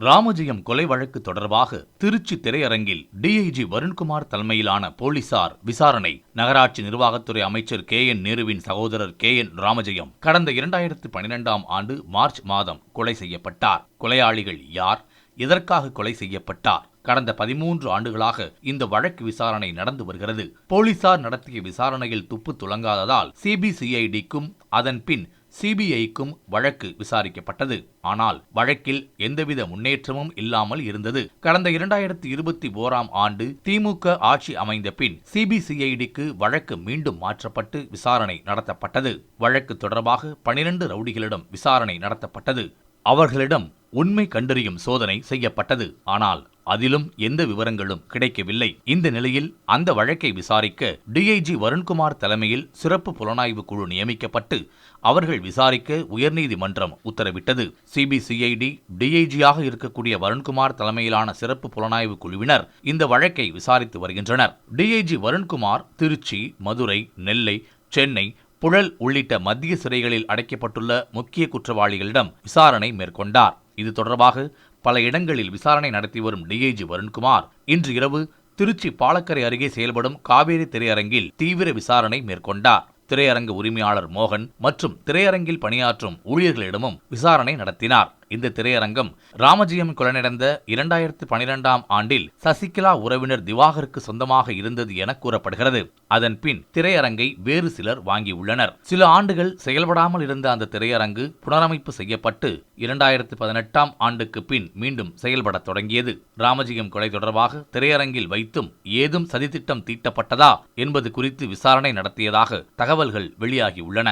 ராமஜெயம் கொலை வழக்கு தொடர்பாக திருச்சி திரையரங்கில் டிஐஜி வருண்குமார் தலைமையிலான போலீசார் விசாரணை. நகராட்சி நிர்வாகத்துறை அமைச்சர் கே என் நேருவின் சகோதரர் கே என் ராமஜெயம் கடந்த இரண்டாயிரத்து பனிரெண்டாம் ஆண்டு மார்ச் மாதம் கொலை செய்யப்பட்டார். கொலையாளிகள் யார்? எதற்காக கொலை செய்யப்பட்டார்? கடந்த பதிமூன்று ஆண்டுகளாக இந்த வழக்கு விசாரணை நடந்து வருகிறது. போலீசார் நடத்திய விசாரணையில் துப்பு துலங்காததால் சிபிசிஐடிக்கும் அதன் பின் சிபிஐக்கும் வழக்கு விசாரிக்கப்பட்டது. ஆனால் வழக்கில் எந்தவித முன்னேற்றமும் இல்லாமல் இருந்தது. கடந்த இரண்டாயிரத்தி இருபத்தி ஓராம் ஆண்டு திமுக ஆட்சி அமைந்த பின் சிபிசிஐடிக்கு வழக்கு மீண்டும் மாற்றப்பட்டு விசாரணை நடத்தப்பட்டது. வழக்கு தொடர்பாக பனிரெண்டு ரவுடிகளிடம் விசாரணை நடத்தப்பட்டது. அவர்களிடம் உண்மை கண்டறியும் சோதனை செய்யப்பட்டது. ஆனால் அதிலும் எந்த விவரங்களும் கிடைக்கவில்லை. இந்த நிலையில் அந்த வழக்கை விசாரிக்க டிஐஜி வருண்குமார் தலைமையில் சிறப்பு புலனாய்வு குழு நியமிக்கப்பட்டு அவர்கள் விசாரிக்க உயர்நீதிமன்றம் உத்தரவிட்டது. சிபிசிஐடி டிஐஜியாக இருக்கக்கூடிய வருண்குமார் தலைமையிலான சிறப்பு புலனாய்வு குழுவினர் இந்த வழக்கை விசாரித்து வருகின்றனர். டிஐஜி வருண்குமார் திருச்சி மதுரை நெல்லை சென்னை புழல் உள்ளிட்ட மத்திய சிறைகளில் அடைக்கப்பட்டுள்ள முக்கிய குற்றவாளிகளிடம் விசாரணை மேற்கொண்டார். இது தொடர்பாக பல இடங்களில் விசாரணை நடத்தி வரும் டிஐஜி வருண்குமார் இன்று இரவு திருச்சி பாலக்கரை அருகே செயல்படும் காவேரி திரையரங்கில் தீவிர விசாரணை மேற்கொண்டார். திரையரங்கு உரிமையாளர் மோகன் மற்றும் திரையரங்கில் பணியாற்றும் ஊழியர்களிடமும் விசாரணை நடத்தினார். இந்த திரையரங்கம் ராமஜெயம் கொலை நடந்த இரண்டாயிரத்து பனிரெண்டாம் ஆண்டில் சசிகலா உறவினர் திவாகருக்கு சொந்தமாக இருந்தது என கூறப்படுகிறது. அதன் பின் திரையரங்கை வேறு சிலர் வாங்கியுள்ளனர். சில ஆண்டுகள் செயல்படாமல் இருந்த அந்த திரையரங்கு புனரமைப்பு செய்யப்பட்டு இரண்டாயிரத்து பதினெட்டாம் ஆண்டுக்கு பின் மீண்டும் செயல்படத் தொடங்கியது. ராமஜெயம் கொலை தொடர்பாக திரையரங்கில் வைத்தும் ஏதும் சதித்திட்டம் தீட்டப்பட்டதா என்பது குறித்து விசாரணை நடத்தியதாக தகவல்கள் வெளியாகியுள்ளன